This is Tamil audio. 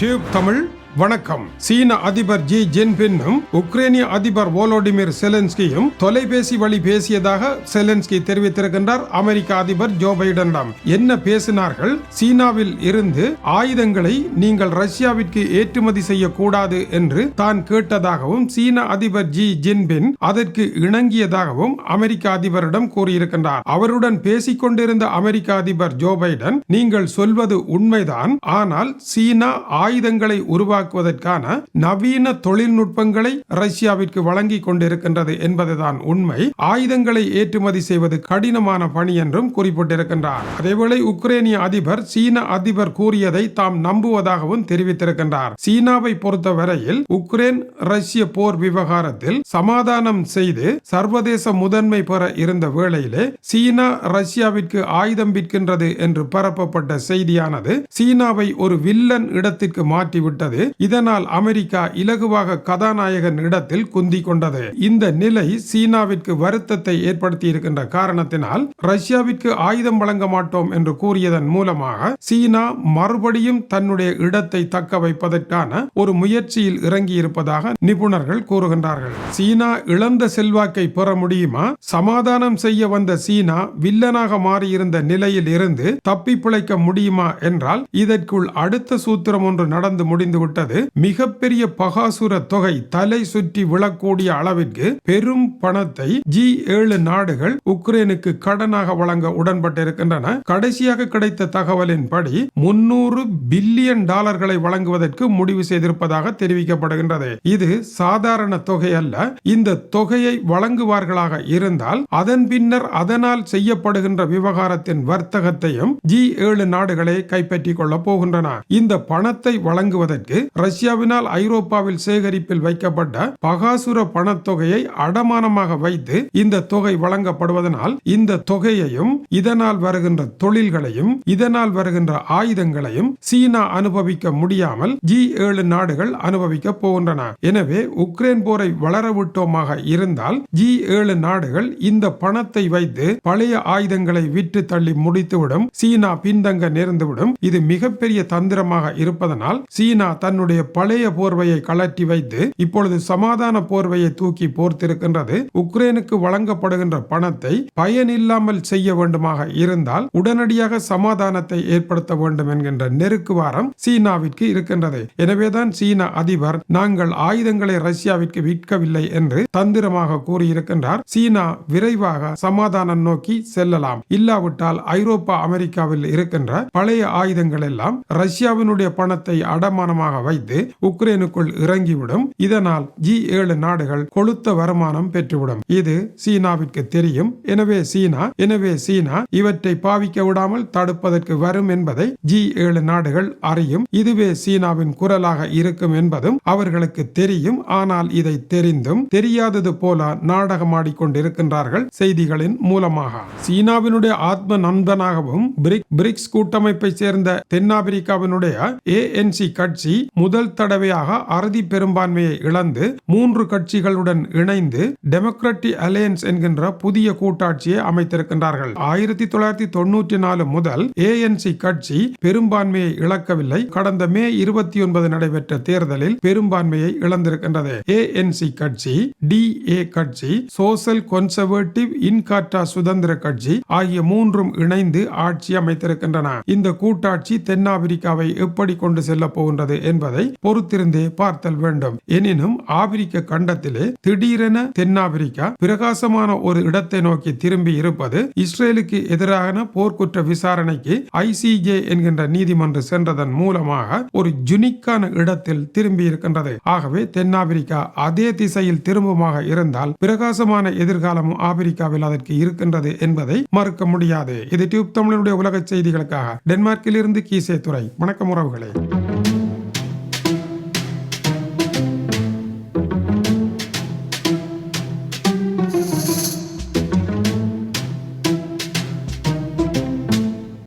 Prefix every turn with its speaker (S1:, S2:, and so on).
S1: டியூப் தமிழ் வணக்கம். சீன அதிபர் ஜி ஜின்பின்னும் உக்ரைனிய அதிபர் வோலோடிமிர் செலன்ஸ்கியும் தொலைபேசி வழி பேசியதாக செலன்ஸ்கி தெரிவித்திருக்கின்றார் அமெரிக்க அதிபர் ஜோ பைடனிடம். என்ன பேசினார்கள்? சீனாவில் இருந்து ஆயுதங்களை நீங்கள் ரஷ்யாவிற்கு ஏற்றுமதி செய்யக்கூடாது என்று தான் கேட்டதாகவும் சீன அதிபர் ஜி ஜின்பின் அதற்கு இணங்கியதாகவும் அமெரிக்க அதிபரிடம் கூறியிருக்கின்றார். அவருடன் பேசிக் கொண்டிருந்த அமெரிக்க அதிபர் ஜோ பைடன் நீங்கள் சொல்வது உண்மைதான் ஆனால் சீனா ஆயுதங்களை உருவாக்க உருவாக்குவதற்கான நவீன தொழில்நுட்பங்களை ரஷ்யாவிற்கு வழங்கி கொண்டிருக்கின்றது என்பதுதான் உண்மை. ஆயுதங்களை ஏற்றுமதி செய்வது கடினமான பணி என்றும் குறிப்பிட்டிருக்கின்றார். அதேவேளை உக்ரைனிய அதிபர் சீன அதிபர் கூறியதை தாம் நம்புவதாகவும் தெரிவித்திருக்கின்றார். சீனாவை பொறுத்தவரையில் உக்ரைன் ரஷ்ய போர் விவகாரத்தில் சமாதானம் செய்து சர்வதேச முதன்மை பெற இருந்த வேளையிலே சீனா ரஷ்யாவிற்கு ஆயுதம் விற்கின்றது என்று பரப்பப்பட்ட செய்தியானது சீனாவை ஒரு வில்லன் இடத்திற்கு மாற்றிவிட்டது இதனால் அமெரிக்கா இலகுவாக கதாநாயகன் இடத்தில் குந்தி கொண்டது. இந்த நிலை சீனாவிற்கு வருத்தத்தை ஏற்படுத்தி இருக்கின்ற காரணத்தினால் ரஷ்யாவிற்கு ஆயுதம் வழங்க மாட்டோம் என்று கூறியதன் மூலமாக சீனா மறுபடியும் தன்னுடைய இடத்தை தக்க வைப்பதற்கான ஒரு முயற்சியில் இறங்கி இருப்பதாக நிபுணர்கள் கூறுகின்றார்கள். சீனா இழந்த செல்வாக்கை பெற முடியுமா? சமாதானம் செய்ய வந்த சீனா வில்லனாக மாறியிருந்த நிலையில் இருந்து தப்பி பிழைக்க முடியுமா? என்றால் இதற்குள் அடுத்த சூத்திரம் ஒன்று நடந்து முடிந்துவிட்டது. விட்டது மிகப்பெரிய பகாசுர தொகை தலை சுற்றி விழக்கூடிய அளவிற்கு பெரும் பணத்தை ஜி ஏழு நாடுகள் உக்ரைனுக்கு கடனாக வழங்க உடன்பட்டிருக்கின்றன. கடைசியாக கிடைத்த தகவலின்படி முன்னூறு பில்லியன் டாலர்களை வழங்குவதற்கு முடிவு செய்திருப்பதாக தெரிவிக்கப்படுகின்றது. இது சாதாரண தொகை அல்ல. இந்த தொகையை வழங்குவார்களாக இருந்தால் அதன் பின்னர் அதனால் செய்யப்படுகின்ற விவகாரத்தின் வர்த்தகத்தையும் ஜி ஏழு நாடுகளே கைப்பற்றிக் கொள்ளப் போகின்றன. இந்த பணத்தை வழங்குவதற்கு ரஷ்யாவினால் ஐரோப்பாவில் சேகரிப்பில் வைக்கப்பட்ட பகாசுர பணத்தொகையை அடமானமாக வைத்து இந்த தொகை வழங்கப்படுவதனால் இந்த தொகையையும் இதனால் வருகின்ற தொழில்களையும் இதனால் வருகின்ற ஆயுதங்களையும் சீனா அனுபவிக்க முடியாமல் ஜி ஏழு நாடுகள் அனுபவிக்க போகின்றன. எனவே உக்ரைன் போரை வளரவிட்டோமாக இருந்தால் ஜி ஏழு நாடுகள் இந்த பணத்தை வைத்து பழைய ஆயுதங்களை விற்று தள்ளி முடித்துவிடும் சீனா பின்தங்க நேர்ந்துவிடும். இது மிகப்பெரிய தந்திரமாக இருப்பதனால் சீனா தன்னுடைய பழைய போர்வையை கலற்றி வைத்து இப்பொழுது சமாதான போர்வையை தூக்கி போர்த்திருக்கின்றது. உக்ரைனுக்கு வழங்கப்படுகின்ற பணத்தை பயனில்லாமல் செய்ய வேண்டுமாக இருந்தால் உடனடியாக சமாதானத்தை ஏற்படுத்த வேண்டும் என்கின்ற நெருக்குவாரம் சீனாவிற்கு இருக்கின்றது. எனவேதான் சீனா அதிபர் நாங்கள் ஆயுதங்களை ரஷ்யாவிற்கு விற்கவில்லை என்று தந்திரமாக கூறியிருக்கின்றார். சீனா விரைவாக சமாதானம் நோக்கி செல்லலாம். இல்லாவிட்டால் ஐரோப்பா அமெரிக்காவில் இருக்கின்ற பழைய ஆயுதங்கள் எல்லாம் ரஷ்யாவினுடைய பணத்தை அடமானமாக வைத்து உக்ரைனுக்குள் இறங்கிவிடும். இதனால் ஜி ஏழு நாடுகள் கொளுத்த வருமானம் பெற்றுவிடும். இது சீனாவிற்கு தெரியும். எனவே சீனா எனவே சீனா இவற்றை பாவிக்க விடாமல் தடுப்பதற்கு வரும் என்பதை ஜி ஏழு நாடுகள் அறியும். இதுவே சீனாவின் குரலாக இருக்கும் என்பதும் அவர்களுக்கு தெரியும். ஆனால் இதை தெரிந்தும் தெரியாதது போல நாடகமாடிக்கொண்டிருக்கின்றார்கள் செய்திகளின் மூலமாக. சீனாவினுடைய ஆத்ம நண்பனாகவும் பிரிக் பிரிக்ஸ் கூட்டமைப்பை சேர்ந்த தென்னாப்பிரிக்காவினுடைய ஏஎன்சி கட்சி முதல் தடவையாக அறுதி பெரும்பான்மையை இழந்து மூன்று கட்சிகளுடன் இணைந்து டெமோக்ராட்டிக் அலையன்ஸ் என்கின்ற புதிய கூட்டாட்சியை அமைத்திருக்கின்றார்கள். ஆயிரத்தி தொள்ளாயிரத்தி தொண்ணூற்றி நாலு முதல் ஏஎன்சி கட்சி பெரும்பான்மையை இழக்கவில்லை. கடந்த மே இருபத்தி ஒன்பது நடைபெற்ற தேர்தலில் பெரும்பான்மையை இழந்திருக்கின்றது. ஏஎன்சி கட்சி டி ஏ கட்சி சோசல் கன்சர்வேட்டிவ் இன்காட்டா சுதந்திர கட்சி ஆகிய மூன்றும் இணைந்து ஆட்சி அமைத்திருக்கின்றன. இந்த கூட்டாட்சி தென்னாப்பிரிக்காவை எப்படி கொண்டு செல்ல போகின்றது என்பது என்பதை பொறுத்திருந்தே பார்த்தல் வேண்டும். எனினும் ஆப்பிரிக்க கண்டத்திலே திடீரென தென்னாப்பிரிக்கா பிரகாசமான ஒரு இடத்தை நோக்கி திரும்பி இருப்பது இஸ்ரேலுக்கு எதிரான போர்க்குற்ற விசாரணைக்கு ஐசிஜே என்கின்ற நீதிமன்றம் சென்றதன் மூலமாக ஒரு ஜுனிக்கான இடத்தில் திரும்பி இருக்கின்றது. ஆகவே தென்னாப்பிரிக்கா அதே திசையில் திரும்புமாக இருந்தால் பிரகாசமான எதிர்காலமும் ஆப்பிரிக்காவில் அதற்கு இருக்கின்றது என்பதை மறுக்க முடியாது. இது டியூப் தமிழனுடைய உலக செய்திகளுக்காக. டென்மார்க்கில் இருந்து கீசே துறை வணக்கம் உறவுகளே.